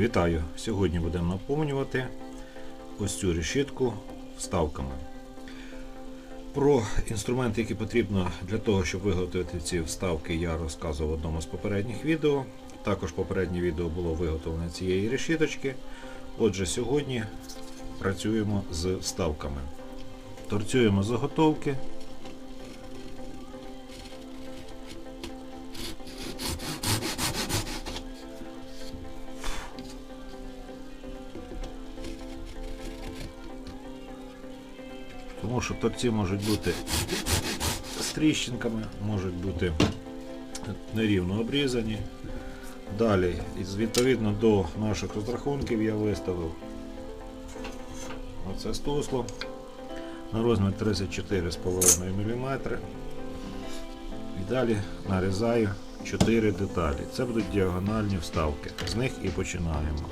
Вітаю! Сьогодні будемо наповнювати ось цю решітку вставками. Про інструменти, які потрібно для того, щоб виготовити ці вставки, я розказував в одному з попередніх відео. Також попереднє відео було виготовлено цієї решіточки. Отже, сьогодні працюємо з вставками. Торцюємо заготовки. Тому що торці можуть бути з тріщинками, можуть бути нерівно обрізані. Далі, відповідно до наших розрахунків, я виставив оце стусло на розмір 34,5 мм. І далі нарізаю 4 деталі. Це будуть діагональні вставки. З них і починаємо.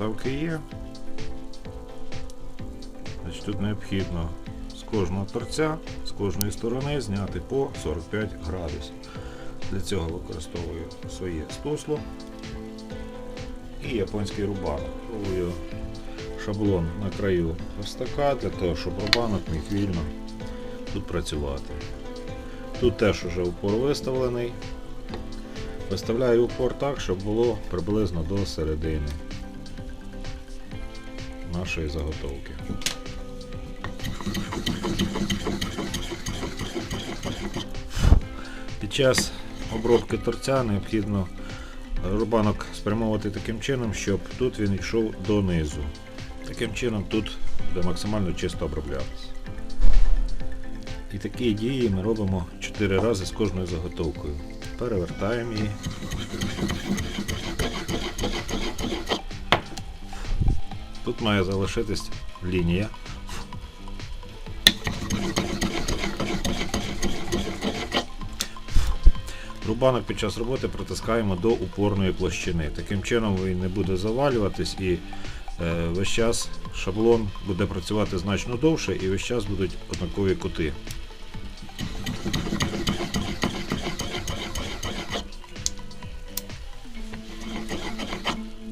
Це є. Значить, тут необхідно з кожного торця, з кожної сторони зняти по 45 градусів. Для цього використовую своє стусло і японський рубанок. Пробую шаблон на краю верстака для того, щоб рубанок міг вільно тут працювати. Тут теж уже упор виставлений. Виставляю упор так, щоб було приблизно до середини нашої заготовки. Під час обробки торця необхідно рубанок спрямовувати таким чином, щоб тут він йшов донизу. Таким чином тут буде максимально чисто оброблятися. І такі дії ми робимо 4 рази з кожною заготовкою. Перевертаємо її. Тут має залишитись лінія. Рубанок під час роботи протискаємо до упорної площини. Таким чином він не буде завалюватись і е, весь час шаблон буде працювати значно довше і весь час будуть однакові кути.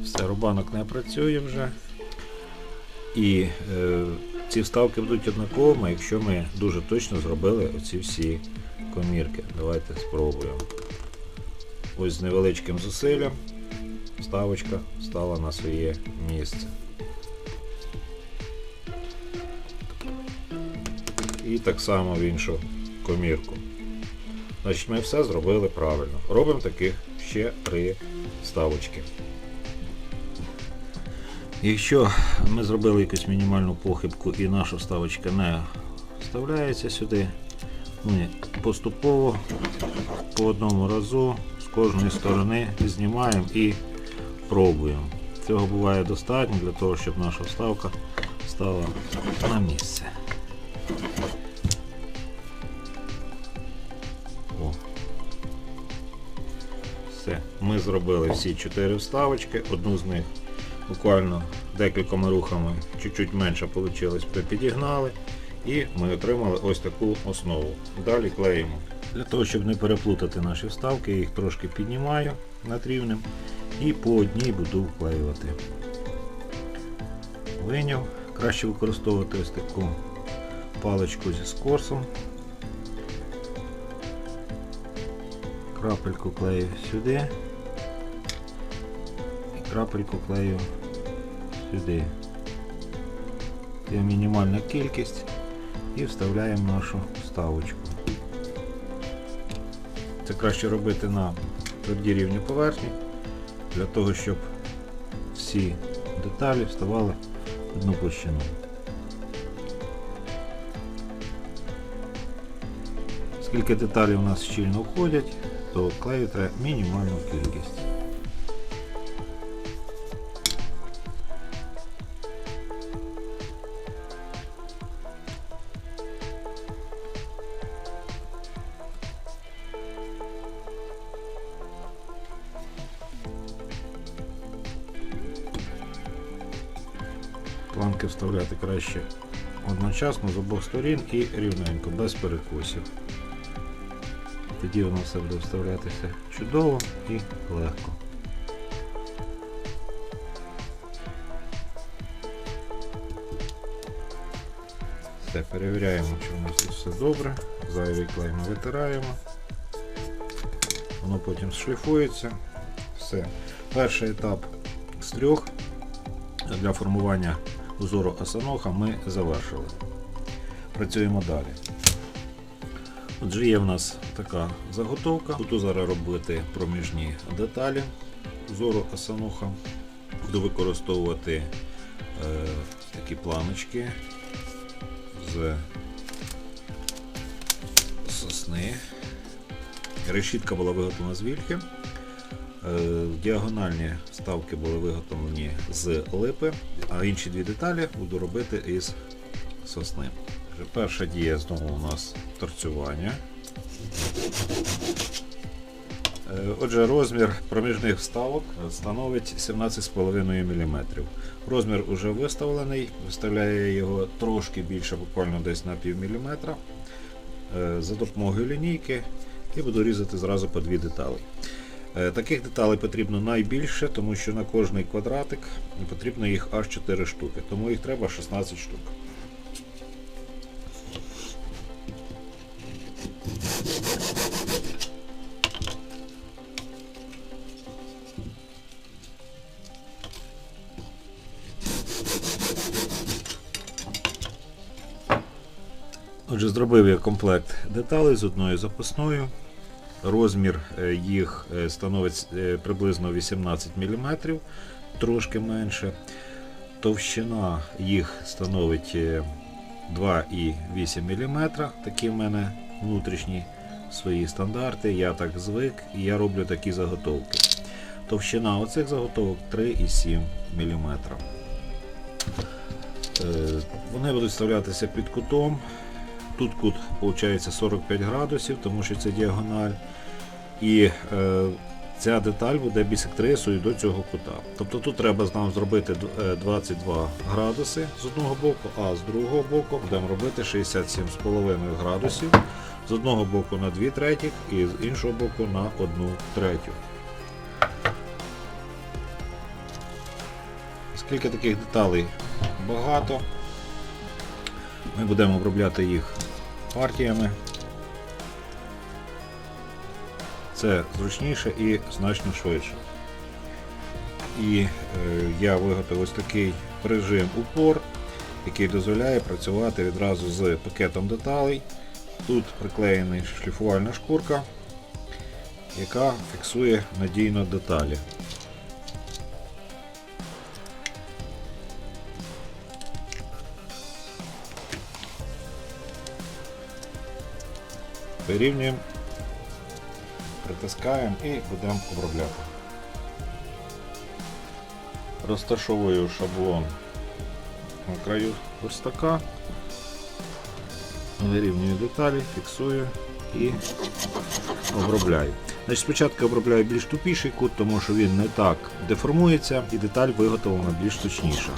Все, рубанок не працює вже. І е, ці вставки будуть однаковими, якщо ми дуже точно зробили оці всі комірки. Давайте спробуємо. Ось з невеличким зусиллям вставочка стала на своє місце. І так само в іншу комірку. Значить, ми все зробили правильно. Робимо таких ще три вставочки. Якщо ми зробили якусь мінімальну похибку і наша вставочка не вставляється сюди, ми поступово по одному разу з кожної сторони знімаємо і пробуємо. Цього буває достатньо для того, щоб наша вставка стала на місце. О. Все, ми зробили всі чотири вставочки, одну з них буквально декількома рухами чуть-чуть менше вийшло, підігнали. І ми отримали ось таку основу. Далі клеїмо. Для того, щоб не переплутати наші вставки, я їх трошки піднімаю над рівнем і по одній буду вклеювати. Виняв. Краще використовувати ось таку паличку зі скорсом. Крапельку клею сюди і крапельку клею сюди. Це мінімальна кількість і вставляємо нашу вставочку. Це краще робити на твердій рівні поверхні, для того, щоб всі деталі вставали в одну площину. Оскільки деталі у нас щільно входять, то клею треба мінімальну кількість. Вставляти краще одночасно з обох сторін і рівненько, без перекосів. Тоді воно все буде вставлятися чудово і легко. Все, перевіряємо, чи у нас тут все добре. Зайвий клей ми витираємо. Воно потім шліфується. Все. Перший етап з трьох для формування узору Асаноха ми завершили. Працюємо далі. Отже, є в нас така заготовка. Буду зараз робити проміжні деталі узору Асаноха. Буду використовувати е, такі планочки з сосни. Решітка була виготовлена з вільхи. Е, Діагональні вставки були виготовлені з липи, а інші дві деталі буду робити із сосни. Перша дія знову у нас торцювання. Е, Отже, розмір проміжних вставок становить 17,5 мм. Розмір уже виставлений, виставляє його трошки більше, буквально десь на пів міліметра. Е, За допомогою лінійки і буду різати зразу по дві деталі. Е, Таких деталей потрібно найбільше, тому що на кожний квадратик потрібно їх аж 4 штуки, тому їх треба 16 штук. Отже, зробив я комплект деталей з одною запасною. Розмір е, їх е, становить е, приблизно 18 мм, трошки менше. Товщина їх становить е, 2,8 мм. Такі в мене внутрішні свої стандарти. Я так звик і я роблю такі заготовки. Товщина оцих заготовок 3,7 мм. Вони будуть вставлятися під кутом. Тут кут виходить 45 градусів, тому що це діагональ. І е, ця деталь буде бісектрисою до цього кута. Тобто тут треба нам зробити е, 22 градуси з одного боку, а з другого боку будемо робити 67,5 градусів. З одного боку на 2 третіх і з іншого боку на 1 третю. Оскільки таких деталей багато, ми будемо обробляти їх партіями. Це зручніше і значно швидше. І е, я виготовив ось такий режим упор, який дозволяє працювати відразу з пакетом деталей. Тут приклеєна шліфувальна шкурка, яка фіксує надійно деталі. Вирівнюємо, притискаємо і будемо обробляти. Розташовую шаблон на краю верстака, вирівнюю деталі, фіксую і обробляю. Значить, Спочатку обробляю більш тупіший кут, тому що він не так деформується і деталь виготовлена більш точніша.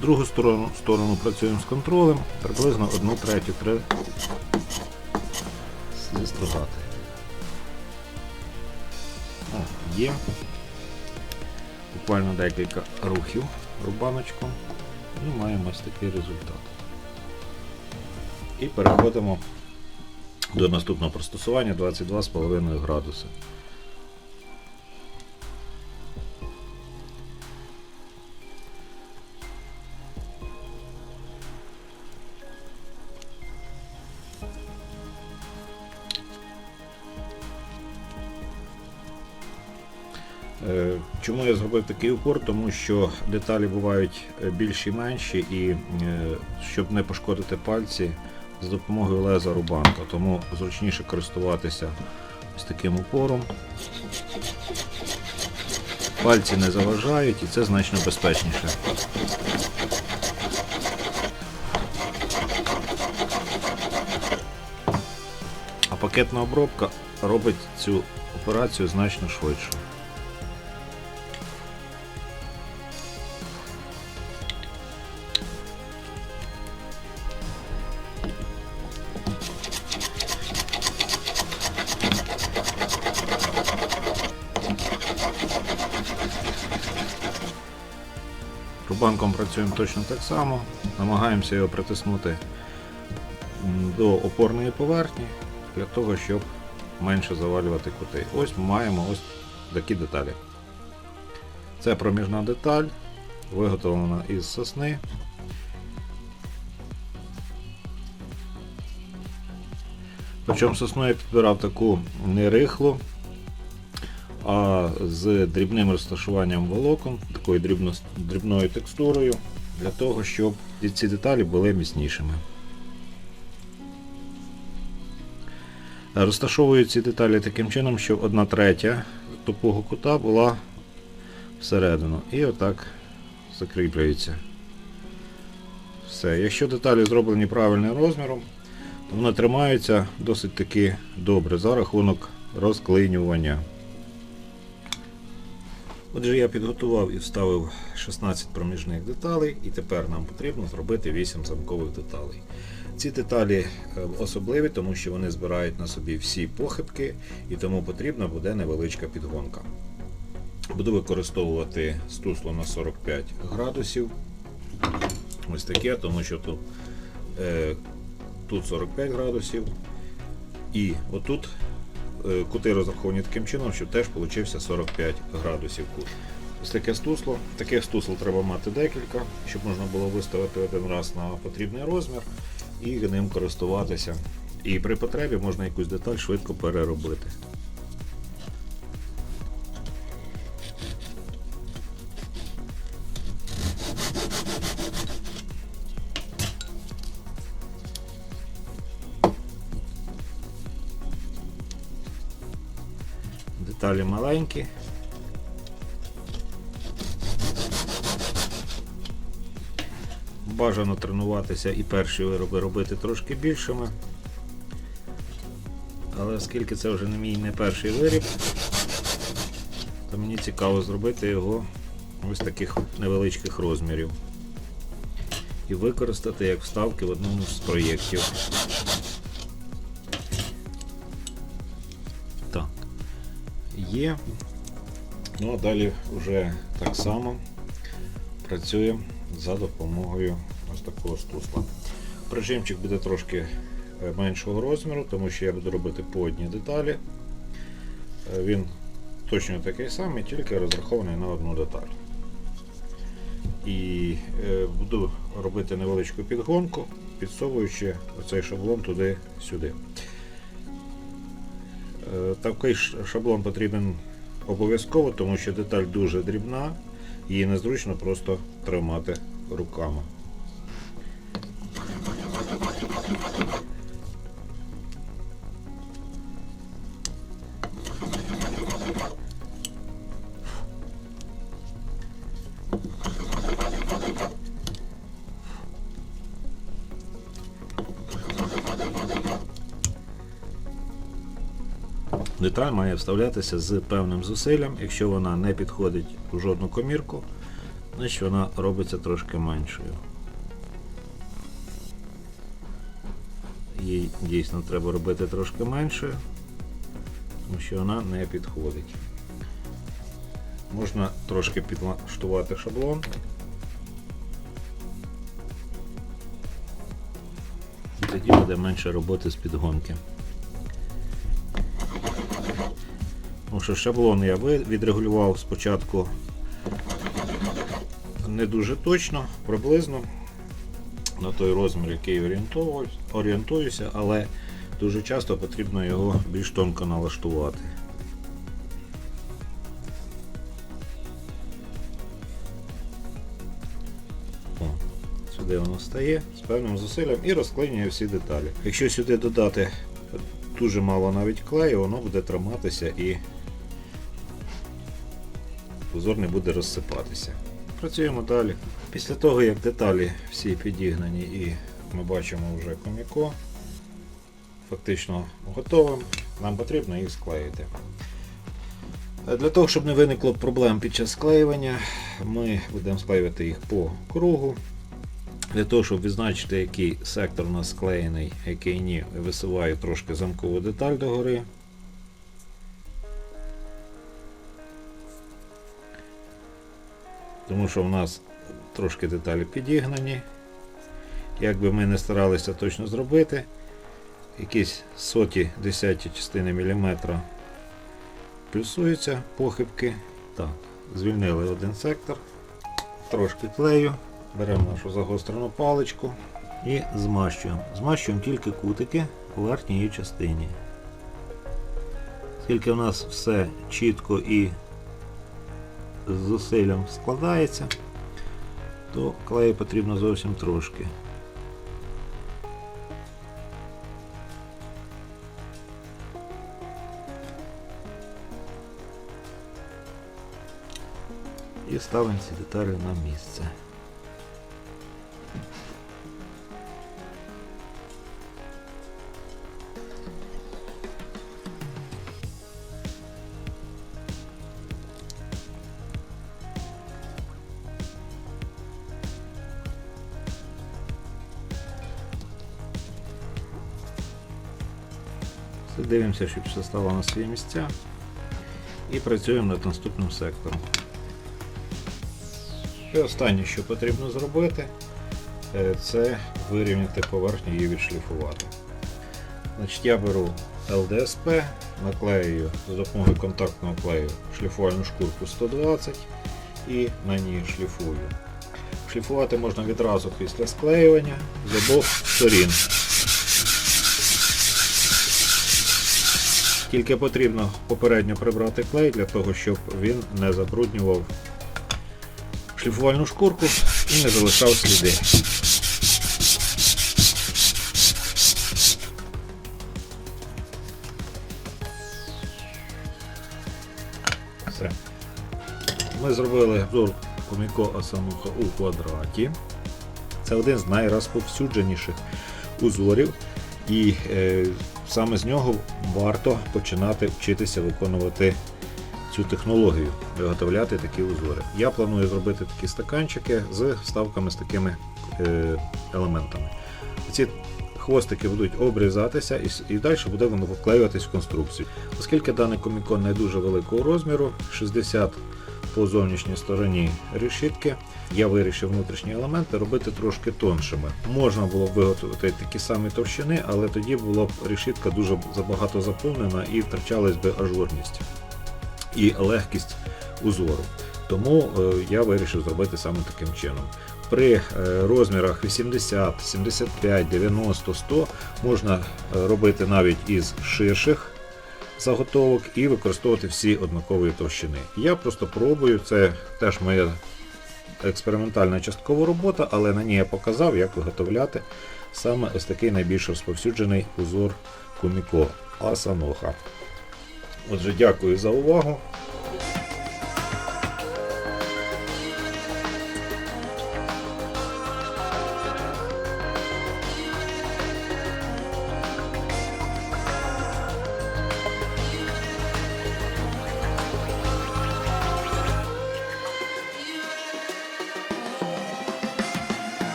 Другу сторону, сторону працюємо з контролем, приблизно 1 третю треба зістрогати. Є. Буквально декілька рухів рубаночком і маємо ось такий результат. І переходимо до наступного пристосування 22,5 градуси. Чому я зробив такий упор? Тому що деталі бувають е, більші і менші, і е, щоб не пошкодити пальці, за допомогою леза рубанка, тому зручніше користуватися ось таким упором. Пальці не заважають і це значно безпечніше. А пакетна обробка робить цю операцію значно швидше. Рубанком працюємо точно так само, намагаємося його притиснути до опорної поверхні для того, щоб менше завалювати кути. Ось ми маємо ось такі деталі. Це проміжна деталь, виготовлена із сосни. Причому сосну я підбирав таку не рихлу, а з дрібним розташуванням волокон, такою дрібно, дрібною текстурою, для того, щоб ці деталі були міцнішими. Розташовую ці деталі таким чином, щоб одна третя тупого кута була всередину. І отак закріплюється. Все. Якщо деталі зроблені правильним розміром, то вони тримаються досить таки добре за рахунок розклинювання. Отже, я підготував і вставив 16 проміжних деталей, і тепер нам потрібно зробити 8 замкових деталей. Ці деталі е, особливі, тому що вони збирають на собі всі похибки, і тому потрібна буде невеличка підгонка. Буду використовувати стусло на 45 градусів. Ось таке, тому що тут, е, тут 45 градусів. І отут кути розраховані таким чином, щоб теж получився 45 градусів кут. Ось таке стусло. Таких стусл треба мати декілька, щоб можна було виставити один раз на потрібний розмір і ним користуватися. І при потребі можна якусь деталь швидко переробити. Деталі маленькі. Бажано тренуватися і перші вироби робити трошки більшими. Але оскільки це вже не мій не перший виріб, то мені цікаво зробити його ось таких невеличких розмірів. І використати як вставки в одному з проєктів. Є. Ну а далі вже так само працюємо за допомогою ось такого стусла. Прижимчик буде трошки е, меншого розміру, тому що я буду робити по одній деталі. Е, Він точно такий самий, тільки розрахований на одну деталь. І е, буду робити невеличку підгонку, підсовуючи оцей шаблон туди-сюди. Е, Такий шаблон потрібен обов'язково, тому що деталь дуже дрібна, її незручно просто тримати руками. Має вставлятися з певним зусиллям. Якщо вона не підходить у жодну комірку, значить вона робиться трошки меншою. Їй дійсно треба робити трошки меншою, тому що вона не підходить. Можна трошки підлаштувати шаблон. І тоді буде менше роботи з підгонки. Що шаблон я відрегулював спочатку не дуже точно, приблизно на той розмір, який орієнтуюся, але дуже часто потрібно його більш тонко налаштувати. Сюди воно стає, з певним зусиллям і розклинює всі деталі. Якщо сюди додати дуже мало навіть клею, воно буде триматися і узор не буде розсипатися. Працюємо далі. Після того, як деталі всі підігнані і ми бачимо вже коміко, фактично готовим, нам потрібно їх склеїти. Для того, щоб не виникло проблем під час склеювання, ми будемо склеювати їх по кругу. Для того, щоб відзначити, який сектор у нас склеєний, який ні, висуваю трошки замкову деталь догори. Тому що в нас трошки деталі підігнані. Як би ми не старалися точно зробити, якісь соті десяті частини міліметра плюсуються похибки. Так, звільнили один сектор, трошки клею, беремо нашу загострену паличку і змащуємо. Змащуємо тільки кутики у верхній частині. Оскільки у нас все чітко і зусиллям складається, то клею потрібно зовсім трошки. І ставимо ці деталі на місце. Дивимося, щоб все стало на свої місця. І працюємо над наступним сектором. І останнє, що потрібно зробити, е, це вирівняти поверхню і відшліфувати. Значить, Я беру ЛДСП, наклею за допомогою контактного клею шліфувальну шкурку 120 і на ній шліфую. Шліфувати можна відразу після склеювання з обох сторін. Тільки потрібно попередньо прибрати клей для того, щоб він не забруднював шліфувальну шкурку і не залишав сліди. Все. Ми зробили взор коміко Асануха у квадраті. Це один з найрозповсюдженіших узорів, і е, саме з нього варто починати вчитися виконувати цю технологію, виготовляти такі узори. Я планую зробити такі стаканчики з вставками з такими е, елементами. Ці хвостики будуть обрізатися і, і далі буде воно вклеюватись в конструкцію. Оскільки даний комікон не дуже великого розміру, 60 по зовнішній стороні решітки, я вирішив внутрішні елементи робити трошки тоншими. Можна було б виготовити такі самі товщини, але тоді була б решітка дуже забагато заповнена і втрачалась би ажурність і легкість узору. Тому е, я вирішив зробити саме таким чином. При е, розмірах 80, 75, 90, 100 можна е, робити навіть із ширших заготовок і використовувати всі однакової товщини. Я просто пробую, це теж моя експериментальна часткова робота, але на ній я показав, як виготовляти саме ось такий найбільш розповсюджений узор Куміко Асаноха. Отже, дякую за увагу.